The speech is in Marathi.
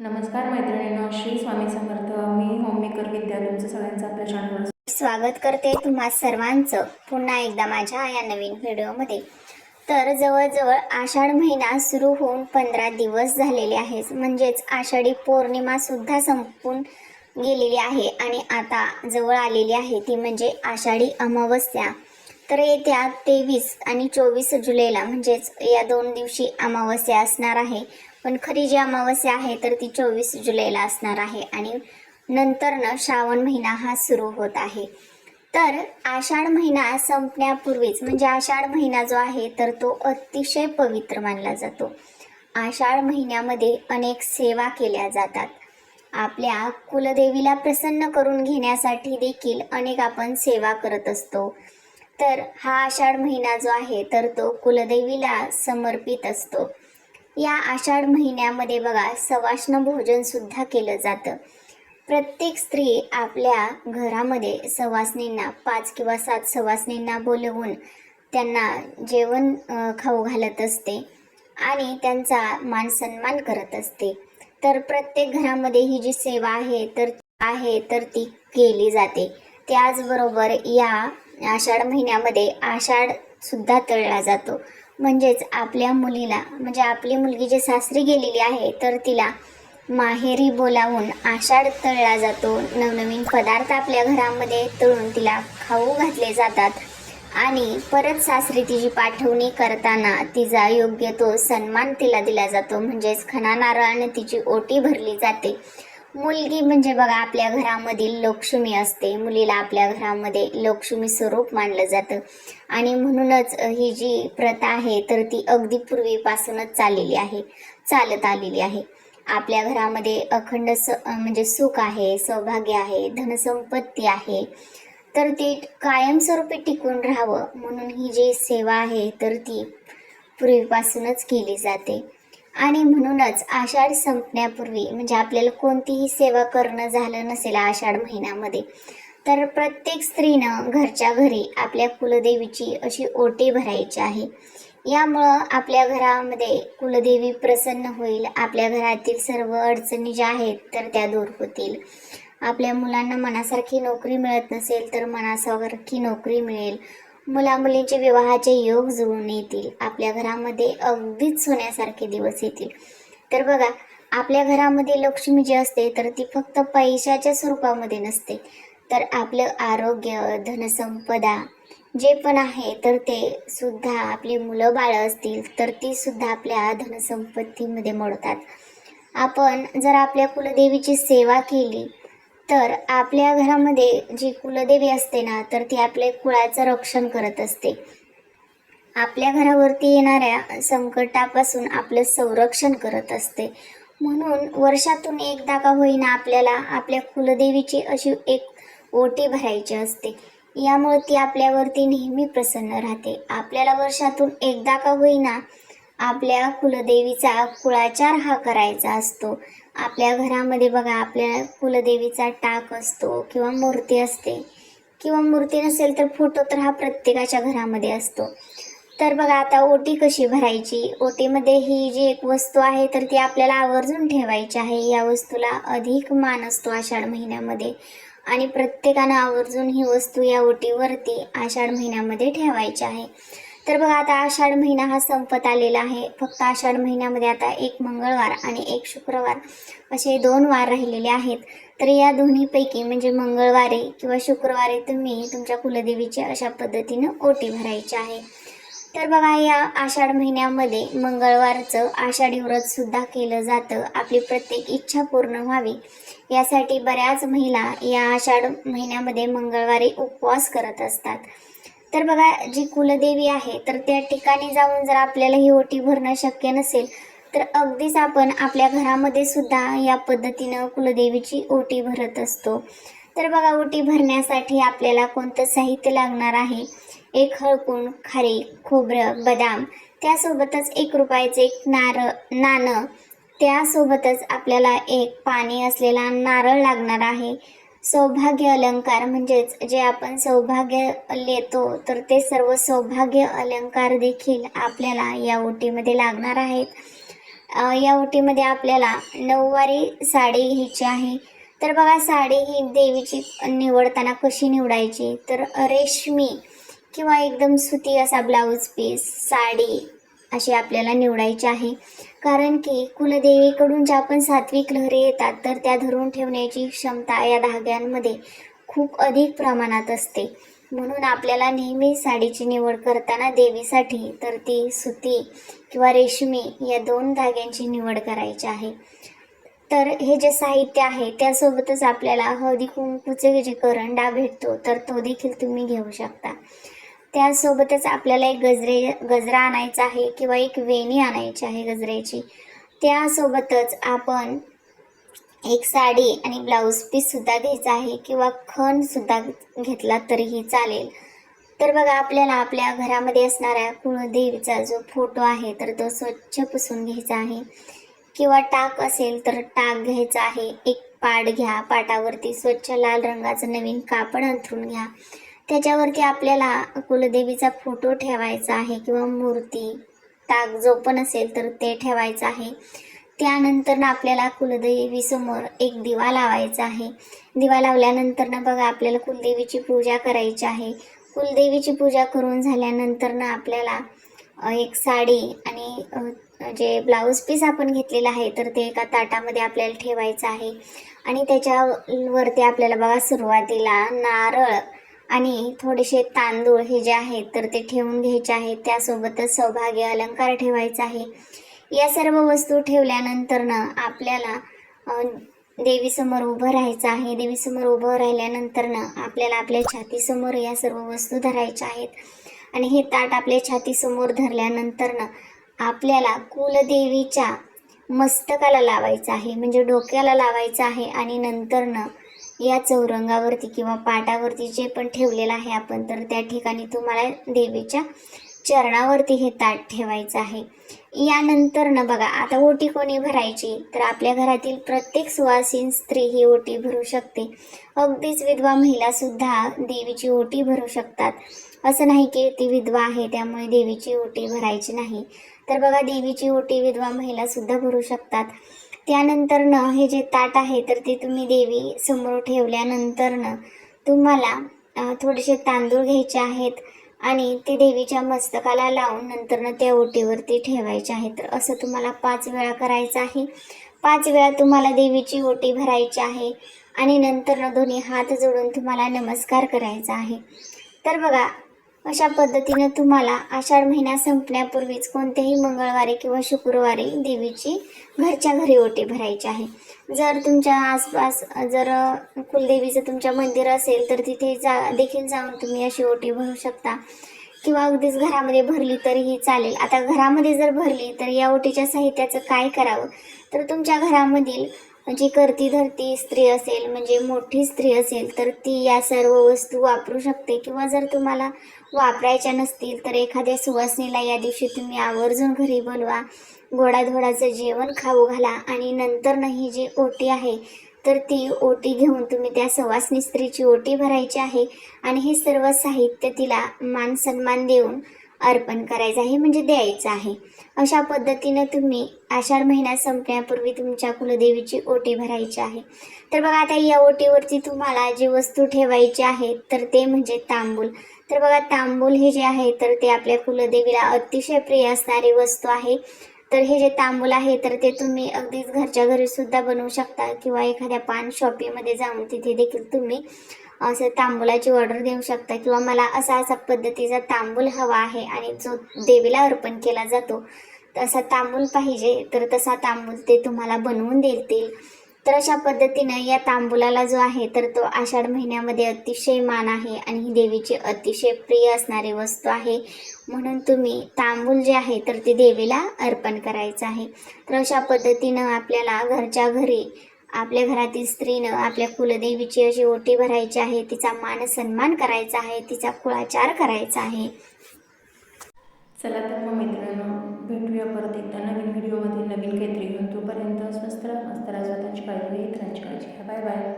नमस्कार मैत्रिणींनो श्री स्वामी समर्थ. मी होममेकर विद्या तुमचं सगळ्यांचं आपल्या चॅनलवर स्वागत. करते तुम्हा सर्वांचं. पुन्हा एकदा माझ्या या नवीन व्हिडिओमध्ये. तर जवळजवळ आषाढ महिना सुरू होऊन पंधरा दिवस झालेले आहेत. म्हणजेच आषाढी पौर्णिमासुद्धा संपून गेलेली आहे आणि आता जवळ आलेली आहे ती म्हणजे आषाढी अमावस्या. तर येत्या तेवीस आणि चोवीस जुलैला म्हणजेच या दोन दिवशी अमावस्या असणार आहे. पण खरी जी अमावस्या आहे तर ती चोवीस जुलैला असणार आहे आणि नंतरनं श्रावण महिना हा सुरू होत आहे. तर आषाढ महिना संपण्यापूर्वीच म्हणजे आषाढ महिना जो आहे तर तो अतिशय पवित्र मानला जातो. आषाढ महिन्यामध्ये अनेक सेवा केल्या जातात. आपल्या कुलदेवीला प्रसन्न करून घेण्यासाठी देखील अनेक आपण सेवा करत असतो. तर हा आषाढ महिना जो आहे तर तो कुलदेवीला समर्पित असतो. या आषाढ महिन्यामध्ये बघा सवाष्ण भोजन सुद्धा केलं जातं. प्रत्येक स्त्री आपल्या घरामध्ये सवासनींना पाच किंवा सात सवासनींना बोलवून त्यांना जेवण खाऊ घालत असते आणि त्यांचा मान सन्मान करत असते. तर प्रत्येक घरामध्ये ही जी सेवा आहे तर आहे तर ती केली जाते. त्याचबरोबर या आषाढ महिन्यामध्ये आषाढ सुद्धा तळला जातो. म्हणजेच आपल्या मुलीला म्हणजे आपली मुलगी जी सासरी गेलेली आहे तर तिला माहेरी बोलावून आषाढ तळला जातो. नवनवीन पदार्थ आपल्या घरामध्ये तळून तिला खाऊ घातले जातात. आणि परत सासरी तिची पाठवणी करताना तिचा योग्य तो सन्मान तिला दिला जातो. म्हणजेच खणा नारळाने तिची ओटी भरली जाते. मुलगी म्हणजे बघा आपल्या घरामधील लक्ष्मी असते. मुलीला आपल्या घरामध्ये लक्ष्मी स्वरूप मानलं जातं. आणि म्हणूनच ही जी प्रथा आहे तर ती अगदी पूर्वीपासूनच चाललेली आहे. चालत आलेली आहे. आपल्या घरामध्ये अखंड स म्हणजे सुख आहे सौभाग्य आहे धनसंपत्ती आहे. तर ती कायमस्वरूपी टिकून राहावं म्हणून ही जी सेवा आहे तर ती पूर्वीपासूनच केली जाते. आणि म्हणूनच आषाढ संपण्यापूर्वी म्हणजे आपल्याला कोणतीही सेवा करणं झालं नसेल आषाढ महिन्यामध्ये तर प्रत्येक स्त्रीनं घरच्या घरी आपल्या कुलदेवीची अशी ओटी भरायची आहे. यामुळं आपल्या घरामध्ये कुलदेवी प्रसन्न होईल आपल्या घरातील सर्व अडचणी ज्या आहेत तर त्या दूर होतील. आपल्या मुलांना मनासारखी नोकरी मिळत नसेल तर मनासारखी नोकरी मिळेल. मुला मुलींचे विवाहाचे योग जुळून येतील. आपल्या घरामध्ये अगदीच सोन्यासारखे दिवस येतील. तर बघा आपल्या घरामध्ये लक्ष्मी जी असते तर ती फक्त पैशाच्या स्वरूपामध्ये नसते. तर आपलं आरोग्य धनसंपदा जे पण आहे तर ते सुद्धा आपली मुलं बाळं असतील तर ती सुद्धा आपल्या धनसंपत्तीमध्ये मोडतात. आपण जर आपल्या कुलदेवीची सेवा केली तर आपल्या घरामध्ये जी कुलदेवी असते ना तर ती आपल्या कुळाचं रक्षण करत असते. आपल्या घरावरती येणाऱ्या संकटापासून आपलं संरक्षण करत असते. म्हणून वर्षातून एकदा का होईना आपल्याला आपल्या कुलदेवीची अशी एक ओटी भरायची असते. यामुळे ती आपल्यावरती नेहमी प्रसन्न राहते. आपल्याला वर्षातून एकदा का होईना आपल्या कुलदेवीचा कुळाचार हा करायचा असतो. आपल्या घरामध्ये बघा आपल्या कुलदेवीचा टाक असतो किंवा मूर्ती असते. किंवा मूर्ती नसेल तर फोटो तर हा प्रत्येकाच्या घरामध्ये असतो. तर बघा आता ओटी कशी भरायची? ओटीमध्ये ही जी एक वस्तू आहे तर ती आपल्याला आवर्जून ठेवायची आहे. या वस्तूला अधिक मान असतो आषाढ महिन्यामध्ये. आणि प्रत्येकानं आवर्जून ही वस्तू या ओटीवरती आषाढ महिन्यामध्ये ठेवायची आहे. तर बघा आता आषाढ महिना हा संपत आलेला आहे. फक्त आषाढ महिन्यामध्ये आता एक मंगळवार आणि एक शुक्रवार असे दोन वार राहिलेले आहेत. तर या दोन्हीपैकी म्हणजे मंगळवारी किंवा शुक्रवारी तुम्ही तुमच्या कुलदेवीची अशा पद्धतीनं ओटी भरायची आहे. तर बघा या आषाढ महिन्यामध्ये मंगळवारचं आषाढी व्रतसुद्धा केलं जातं. आपली प्रत्येक इच्छा पूर्ण व्हावी. यासाठी बऱ्याच महिला या आषाढ महिन्यामध्ये मंगळवारी उपवास करत असतात. तर बघा जी कुलदेवी आहे तर त्या ठिकाणी जाऊन जर आपल्याला ही ओटी भरणं शक्य नसेल तर अगदीच आपण आपल्या घरामध्ये सुद्धा या पद्धतीनं कुलदेवीची ओटी भरत असतो. तर बघा ओटी भरण्यासाठी आपल्याला कोणतं साहित्य लागणार आहे? एक हळकूण खारी खोबरं बदाम त्यासोबतच एक रुपयाचं एक नारळ नाणं त्यासोबतच आपल्याला एक पाणी असलेला नारळ लागणार आहे. सौभाग्य अलंकार म्हणजेच जे आपण सौभाग्य लेतो तर ते सर्व सौभाग्य अलंकार देखील आपल्याला या ओटीमध्ये लागणार आहेत. या ओटीमध्ये आपल्याला नऊवारी साडी घ्यायची आहे. तर बघा साडी ही देवीची निवडताना कशी निवडायची? तर रेशमी किंवा एकदम सुती असा ब्लाऊज पीस साडी अशी आपल्याला निवडायची आहे. कारण की कुलदेवीकडून ज्या पण सात्विक लहरी येतात तर त्या धरून ठेवण्याची क्षमता या धाग्यांमध्ये खूप अधिक प्रमाणात असते. म्हणून आपल्याला नेहमी साडीची निवड करताना देवीसाठी तर ती सुती किंवा रेशमी या दोन धाग्यांची निवड करायची आहे. तर हे जे साहित्य आहे त्यासोबतच आपल्याला हळदी कुंकूचे जे करंडा भेटतो तर तो देखील तुम्ही घेऊ शकता. त्यासोबतच आपल्याला एक गजरे गजरा आणायचा आहे किंवा एक वेणी आणायची आहे गजऱ्याची. त्यासोबतच आपण एक साडी आणि ब्लाऊज पीससुद्धा घ्यायचा आहे किंवा खणसुद्धा घेतला तरीही चालेल. तर बघा आपल्याला आपल्या घरामध्ये असणाऱ्या कुळदेवीचा जो फोटो आहे तर तो स्वच्छ पुसून घ्यायचा आहे. किंवा टाक असेल तर टाक घ्यायचा आहे. एक पाट घ्या पाटावरती स्वच्छ लाल रंगाचं नवीन कापड अंथरून घ्या. त्याच्यावरती आपल्याला कुलदेवीचा फोटो ठेवायचा आहे किंवा मूर्ती ताक जो पण असेल तर ते ठेवायचं आहे. त्यानंतर ना आपल्याला कुलदेवीसमोर एक दिवा लावायचा आहे. दिवा लावल्यानंतर ना बघा आपल्याला कुलदेवीची पूजा करायची आहे. कुलदेवीची पूजा करून झाल्यानंतर ना आपल्याला एक साडी आणि जे ब्लाऊज पीस आपण घेतलेलं आहे तर ते एका ताटामध्ये आपल्याला ठेवायचं आहे. आणि त्याच्यावरती आपल्याला बघा सुरुवातीला नारळ आणि थोडेसे तांदूळ हे जे आहेत तर ते ठेवून घ्यायचे आहेत त्यासोबतच सौभाग्य अलंकार ठेवायचा आहे. या सर्व वस्तू ठेवल्यानंतर ना आपल्याला देवीसमोर उभं राहायचं आहे. देवीसमोर उभं राहिल्यानंतर ना आपल्याला आपल्या छातीसमोर या सर्व वस्तू धरायच्या आहेत. आणि हे ताट आपल्या छातीसमोर धरल्यानंतर ना आपल्याला कुलदेवीच्या मस्तकाला लावायचं आहे. म्हणजे डोक्याला लावायचं आहे. आणि नंतर ना या चौरंगावरती किंवा पाटावरती जे पण ठेवलेलं आहे आपण तर त्या ठिकाणी तुम्हाला देवीच्या चरणावरती हे ताट ठेवायचं आहे. यानंतर ना बघा आता ओटी कोणी भरायची तर आपल्या घरातील प्रत्येक सुवासीन स्त्री ही ओटी भरू शकते. अगदीच विधवा महिला सुद्धा देवीची ओटी भरू शकतात. असं नाही की ती विधवा आहे त्यामुळे देवीची ओटी भरायची नाही. तर बघा देवीची ओटी विधवा महिला सुद्धा भरू शकतात. त्यानंतर न हे जे ताट आहे तर ते तुम्ही देवी समोर ठेवल्यानंतर न तुम्हाला थोडेसे तांदूळ घ्यायचे आहेत आणि ते देवीच्या मस्तकाला लावून नंतर न त्या ओटीवरती ठेवायचे आहे तर असं तुम्हाला पाच वेळा करायचं आहे. पाच वेळा तुम्हाला देवीची ओटी भरायची आहे आणि नंतर न दोन्ही हात जोडून तुम्हाला नमस्कार करायचा आहे. तर बघा अशा पद्धतीनं तुम्हाला आषाढ महिना संपण्यापूर्वीच कोणत्याही मंगळवारी किंवा शुक्रवारी देवीची घरच्या घरी ओटी भरायची आहे. जर तुमच्या आसपास जर कुलदेवीचं तुमच्या मंदिर असेल तर तिथे जा देखील जाऊन तुम्ही अशी ओटी भरू शकता. किंवा अगदीच घरामध्ये भरली तरीही चालेल. आता घरामध्ये जर भरली तर या ओटीच्या साहित्याचं काय करावं? तर तुमच्या घरामधील जी करती धरती स्त्री असेल म्हणजे मोठी स्त्री असेल तर ती या सर्व वस्तू वापरू शकते. किंवा जर तुम्हाला वापरायच्या नसतील तर एखाद्या सुवासनीला या दिवशी तुम्ही आवर्जून घरी बोलवा. गोडाधोडाचं जेवण खाऊ घाला आणि नंतर ही जी ओटी आहे तर ती ओटी घेऊन तुम्ही त्या सवासनी स्त्रीची ओटी भरायची आहे आणि हे सर्व साहित्य तिला मान सन्मान देऊन अर्पण करायचं आहे म्हणजे द्यायचं आहे. अशा पद्धतीनं तुम्ही आषाढ महिना संपण्यापूर्वी तुमच्या कुलदेवीची ओटी भरायची आहे. तर बघा आता या ओटीवरती तुम्हाला जी वस्तू ठेवायची आहे तर ते म्हणजे तांबूल. तर बघा तांबूल हे जे आहे तर ते आपल्या कुलदेवीला अतिशय प्रिय असणारी वस्तू आहे. तर हे जे तांबूल आहे तर ते तुम्ही अगदीच घरच्या घरी सुद्धा बनवू शकता किंवा एखाद्या पान शॉपीमध्ये जाऊन तिथे देखील तुम्ही असं तांबुलाची ऑर्डर देऊ शकता. किंवा मला असा असा पद्धतीचा तांबूल हवा आहे आणि जो देवीला अर्पण केला जातो तसा तांबूल पाहिजे. तर तसा तांबूल ते तुम्हाला बनवून देतील. तर अशा पद्धतीनं या तांबुलाला जो आहे तर तो आषाढ महिन्यामध्ये अतिशय मान आहे आणि ही देवीची अतिशय प्रिय असणारी वस्तू आहे. म्हणून तुम्ही तांबूल जे आहे तर ते देवीला अर्पण करायचं आहे. तर अशा पद्धतीनं आपल्याला घरच्या घरी आपल्या घरातील स्त्रीनं आपल्या कुलदेवीची अशी ओटी भरायची आहे तिचा मान सन्मान करायचा आहे तिचा कुळाचार करायचा आहे. चला तर मग मित्रांनो भेटूया परत एकदा नवीन व्हिडिओमध्ये